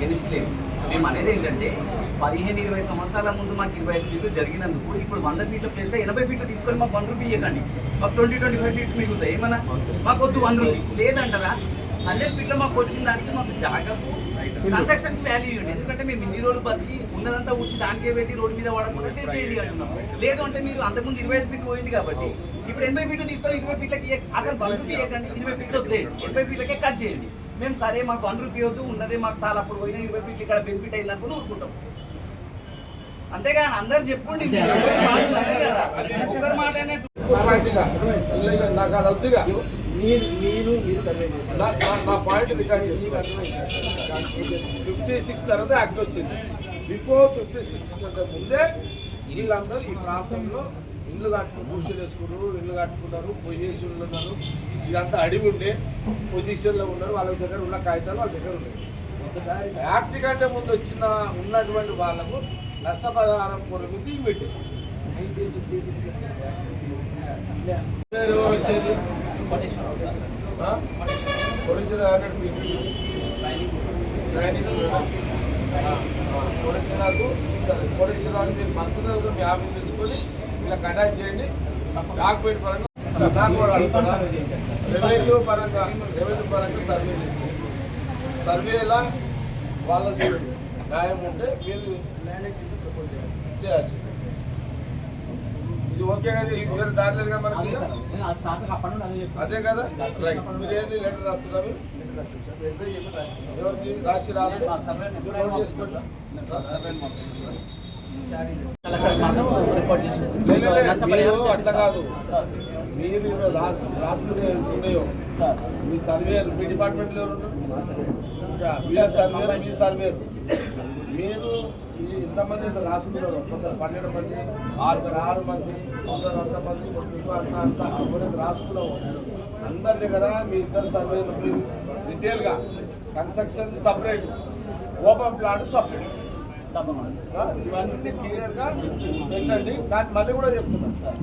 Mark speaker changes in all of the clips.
Speaker 1: against లేదు మేము అనేది ఏంటంటే పదిహేను ఇరవై సంవత్సరాల ముందు మాకు ఇరవై ఐదు ఫీట్లు జరిగినందుకు ఇప్పుడు వంద ఫీట్ల లో ఎనభై ఫీట్లు తీసుకొని మాకు వన్ రూపీ ఇవ్వకండి మాకు ట్వంటీ ట్వంటీ ఫైవ్ ఫీట్స్ మీకు ఏమన్నా మాకు వద్దు వన్ రూపీ లేదంటారా హండ్రెడ్ ఫీట్లో మాకు వచ్చిన దానికి మాకు జాగ్రత్త కన్స్ట్రక్షన్ వాల్యూ ఇవ్వండి ఎందుకంటే మేము ఇన్ని రోజులు బతికి ఉన్నదంతా వచ్చి దానికే పెట్టి రోడ్డు మీద వాడకుండా సేవ్ చేయండి అంటున్నాం లేదు అంటే మీరు అంతకుముందు ఇరవై ఐదు ఫీట్లు పోయింది కాబట్టి ఇప్పుడు ఎనభై ఫీట్లు తీసుకొని ఇరవై ఫీట్లకి అసలు వన్ రూపీ ఇవ్వకండి ఇరవై ఫీట్లు వద్దు ఎనభై ఫీట్లకే కట్ చేయండి మేము సరే మాకు వన్ రూపీ వద్దు ఉన్నది మాకు చాలా అప్పుడు పోయినా ఇరవై ఫీట్లు ఇక్కడ బెనిఫిట్ అయింది అనుకుని ఊరుకుంటాం అంతేగాని అందరు చెప్పండి
Speaker 2: ఒకరు మాట్లాడినా నాకు అది వద్దుగా
Speaker 3: నేను
Speaker 2: నా పాయింట్ రికార్డ్ ఫిఫ్టీ సిక్స్ తర్వాత యాక్ట్ వచ్చింది బిఫోర్ ఫిఫ్టీ సిక్స్ కంటే ముందే వీళ్ళందరూ ఈ ప్రాంతంలో ఇండ్లు కట్టు కూర్చొని వేసుకున్నారు ఇండ్లు కట్టుకున్నారు పొజిషన్లు ఉన్నారు ఇదంతా అడిగి ఉండే పొజిషన్లో ఉన్నారు వాళ్ళ దగ్గర ఉన్న కాగితాలు వాళ్ళ దగ్గర ఉన్నాయి యాక్ట్ కంటే ముందు వచ్చిన ఉన్నటువంటి వాళ్లకు నష్టపరిహారం గురించి మీటింగ్ వచ్చేది పొడిచిన పొడిచినాకు సరే పొడిచినాకు మీరు పర్సనల్గా మీ ఆఫీస్ తెలుసుకొని ఇలా అటాచ్ చేయండి డాక్యుమెంట్ పరంగా రెవెన్యూ పరంగా రెవెన్యూ పరంగా సర్వే చేస్తాయి సర్వేలా వాళ్ళది న్యాయం ఉంటే మీరు చేయచ్చు ఇది ఓకే కదా వేరే దాటలేదు కదా మనకి
Speaker 3: అదే
Speaker 2: కదా రైట్ మీరు లెటర్ రాస్తున్నారు ఎవరికి రాసి రాలేదు నోట్ అట్లా కాదు మీరు రాసుకునే ఉన్నాయో మీ సర్వేయర్ మీ డిపార్ట్మెంట్లో వీళ్ళ సర్వేయర్ మీ సర్వేర్ మీరు ఎంతమంది ఇంత రాసుకున్నారు కొందరు పన్నెండు మంది కొందరు ఆరు మంది కొందరు అంత మంది కొందరు అంత అంత కొందరు రాసుకున్నాము అందరి దగ్గర మీ ఇద్దరు సర్వేయర్ డీటెయిల్గా construction separate open plot separate ఇవన్నీ క్లియర్గా పెట్టండి దాన్ని మళ్ళీ కూడా చెప్తున్నాను సార్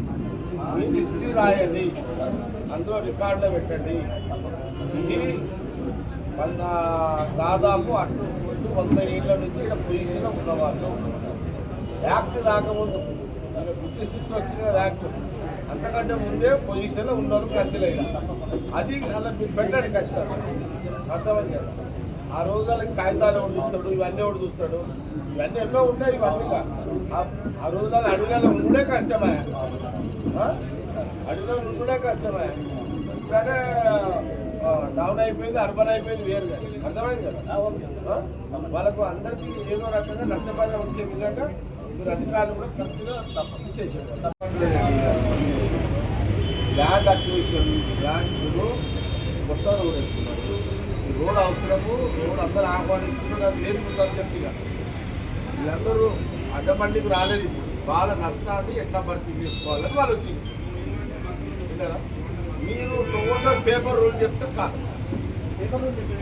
Speaker 2: మీరు హిస్టరీ రాయండి అందులో రికార్డులో పెట్టండి ఇది దాదాపు అటు ముందు వంద ఏళ్ళ నుంచి ఇక్కడ పొజిషన్లో ఉన్నవాళ్ళు యాక్ట్ రాకముందు ఫిఫ్టీ సిక్స్లో వచ్చింది కదా యాక్ట్ అంతకంటే ముందే పొజిషన్లో ఉన్నారు కత్తిలేదా అది అలా మీరు పెట్టండి ఖచ్చితంగా అర్థమైంది కదా ఆ రోజులకి కాగితాలు ఎవడు చూస్తాడు ఇవన్నీ ఎవడు చూస్తాడు ఇవన్నీ ఎన్నో ఉన్నాయి ఇవన్నీగా ఆ రోజుల అడుగులు ఉండే కష్టమే అడుగులు ఉండే కష్టమే ఇప్పుడే డౌన్ అయిపోయింది అర్బన్ అయిపోయింది వేరు అర్థమైంది కదా వాళ్ళకు అందరికీ ఏదో రకంగా నష్టపరిగా వచ్చే విధంగా మీరు అధికారులు కూడా కరెక్ట్గా తప్పించేసారు ల్యాండ్ అక్విజిషన్ ల్యాండ్ కొత్త రోడ్ వేసుకున్నారు రోడ్ అవసరము రోడ్ అందరూ ఆహ్వానిస్తున్నారు అది లేదు సబ్జెక్టుగా వీళ్ళందరూ అడ్డబండికి రాలేదు వాళ్ళ నష్టాన్ని ఎట్లా భర్తీ చేసుకోవాలని వాళ్ళు వచ్చింది మీరు టోటల్ పేపర్ రూల్ చెప్తే కాదు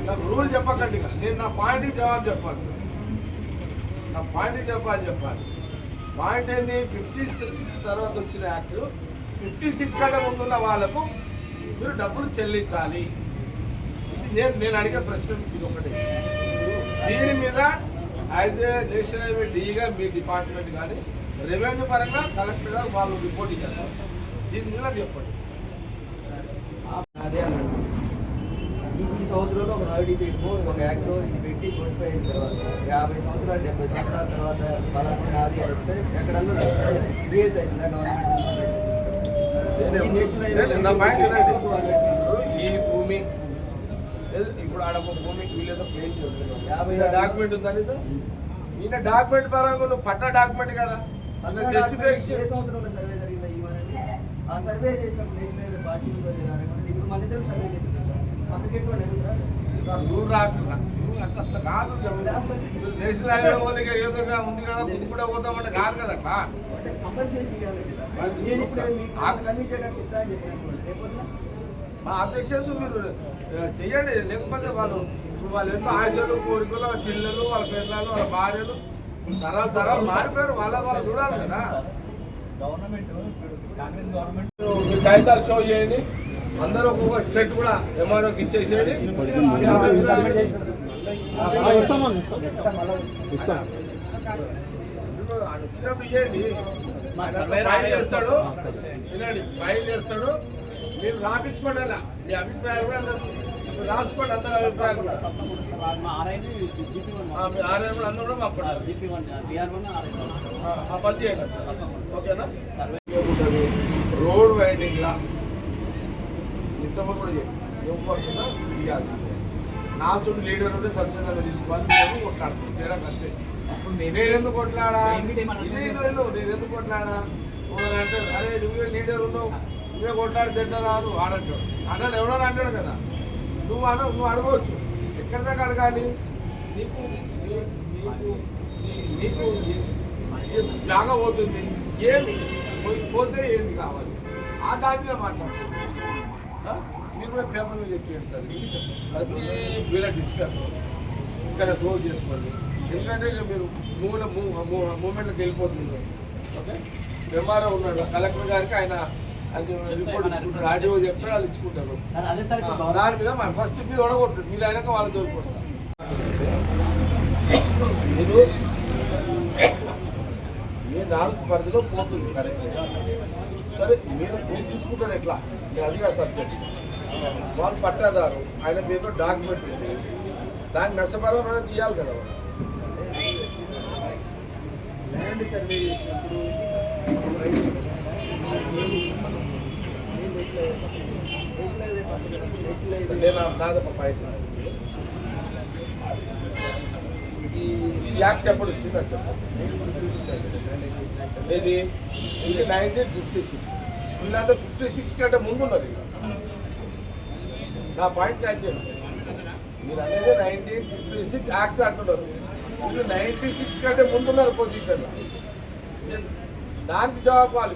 Speaker 2: నాకు రూల్ చెప్పకండి నేను నా పాయింట్కి జవాబు చెప్పాలి నా పాయింట్ చెప్పాలి చెప్పాలి పాయింట్ ఏంటి ఫిఫ్టీ సిక్స్ తర్వాత వచ్చిన యాక్ట్ ఫిఫ్టీ సిక్స్ కంటే ముందున్న వాళ్ళకు మీరు డబ్బులు చెల్లించాలి నేను నేను అడిగే ప్రశ్న ఇది ఒకటి దీని మీద యాజ్ ఏ నేషనల్ హైవే డీగా మీ డిపార్ట్మెంట్ కానీ రెవెన్యూ పరంగా కలెక్టర్ గారు వాళ్ళు రిపోర్ట్ ఇచ్చారు దీని మీద చెప్పండి
Speaker 3: సంవత్సరంలో ఒక హాలిడీ పెట్టు ఒక యాక్ట్ ఇది పెట్టి నోటిఫై అయిన తర్వాత యాభై సంవత్సరాలు డెబ్బై సంవత్సరాల తర్వాత పదకొండు ఆది అంటే ఎక్కడన్నా క్రియేట్ అయింది గవర్నమెంట్ ఈ
Speaker 2: భూమి ఇప్పుడు ఆడ ఒక భూమికి వీళ్ళేదో క్లెయిమ్ చేస్తున్నాం
Speaker 3: యాభై
Speaker 2: డాక్యుమెంట్ ఉందని ఈయన డాక్యుమెంట్ పరంగా నువ్వు పట్టా డాక్యుమెంట్ కదా అన్న
Speaker 3: ఆ సర్వే చేసినప్పుడు పార్టీ ఇప్పుడు మన ఇద్దరు సర్వే చేస్తున్నారు
Speaker 2: నువ్వు రాకుండా అంత కాదు నేషనల్ హైవే పోలిక ఏదోగా ఉంది కదా ముందు కూడా పోతామంటే కాదు
Speaker 3: కదట కంపల్సరీ
Speaker 2: మా అబ్జెక్షన్స్ మీరు చేయండి లేకపోతే వాళ్ళు ఇప్పుడు వాళ్ళు ఎంతో ఆశలు కోరికలు వాళ్ళ పిల్లలు వాళ్ళ పిల్లలు వాళ్ళ భార్యలు తరాలు తరాలు మారిపోయారు వాళ్ళ వాళ్ళు చూడాలి కదా
Speaker 1: గవర్నమెంట్
Speaker 2: కాగితాలు షో చేయండి అందరూ ఒక్కొక్క సెట్ కూడా ఎంఆర్ఓకి ఇచ్చేసేయండి వచ్చినప్పుడు ఇవ్వండి ఫైల్ చేస్తాడు వినండి ఫైల్ చేస్తాడు మీరు రాపించుకోండి అలా మీ అభిప్రాయం కూడా అందరూ రాసుకోండి అందరి అభిప్రాయం కూడా ఆర్ఐ కూడా అందరూ కూడా మాకు ఆ పని చేయండి ఓకేనా రోడ్ వైండింగ్లా ఇంతమంది కూడా ఇవ్వకుండా నా నాసుడు లీడర్ ఉంటే స్వచ్ఛందంగా తీసుకోవాలి ఒక కొట్లాడుతాను తేడా కంటే అప్పుడు నేనే ఎందుకు కొట్లాడా నేను ఎందుకు కొట్లాడా అంటే అరే నువ్వు లీడర్ ఉన్నావు నువ్వే కొట్లాడి తింటారు వాడంటాడు అన్నాడు ఎవడని అంటాడు కదా నువ్వు అన నువ్వు అడగవచ్చు ఎక్కడి దాకా అడగాలి నీకు నీకు నీకు జాగా పోతుంది ఏమి పోతే ఏంది కావాలి ఆ దాని మీద మాట్లాడుతుంది మీరు పేపర్ మీద చెప్పేయండి సార్ ప్రతి వీళ్ళ డిస్కస్ ఇక్కడ క్లోజ్ చేసుకోండి ఎందుకంటే మీరు మూమెంట్కి వెళ్ళిపోతుంది ఓకే మెమ్మారా ఉన్నాడు కలెక్టర్ గారికి ఆయన అంటే రిపోర్ట్ ఇచ్చుకుంటాడు వాళ్ళు ఇచ్చుకుంటారు దాని మీద మన ఫస్ట్ మీద ఒడగొట్టు మీరు అయినాక వాళ్ళ జోలికి వస్తారు మీరు నాలుగు స్పర్ధలో పోతుంది కరెక్ట్ సరే మీరు భూమి తీసుకుంటారు ఎట్లా మీరు అది కాదు సబ్జెక్ట్ వాళ్ళు పట్టేదారు ఆయన పేరుతో డాక్యుమెంట్ ఉంది దానికి తీయాలి కదా
Speaker 3: ల్యాండ్ సర్వే
Speaker 2: ఈ యాక్ట్ ఎప్పుడు వచ్చింది అది ఇది నైన్టీన్ ఫిఫ్టీ సిక్స్ వీళ్ళంతా ఫిఫ్టీ సిక్స్ కంటే ముందున్నారు ఇక నా పాయింట్ క్యాచ్ చేయండి మీరు అనేది నైన్టీన్ ఫిఫ్టీ సిక్స్ యాక్ట్ అంటున్నారు మీరు నైన్టీ సిక్స్ కంటే ముందున్నారు పొజిషన్లో దానికి జవాబు వాళ్ళు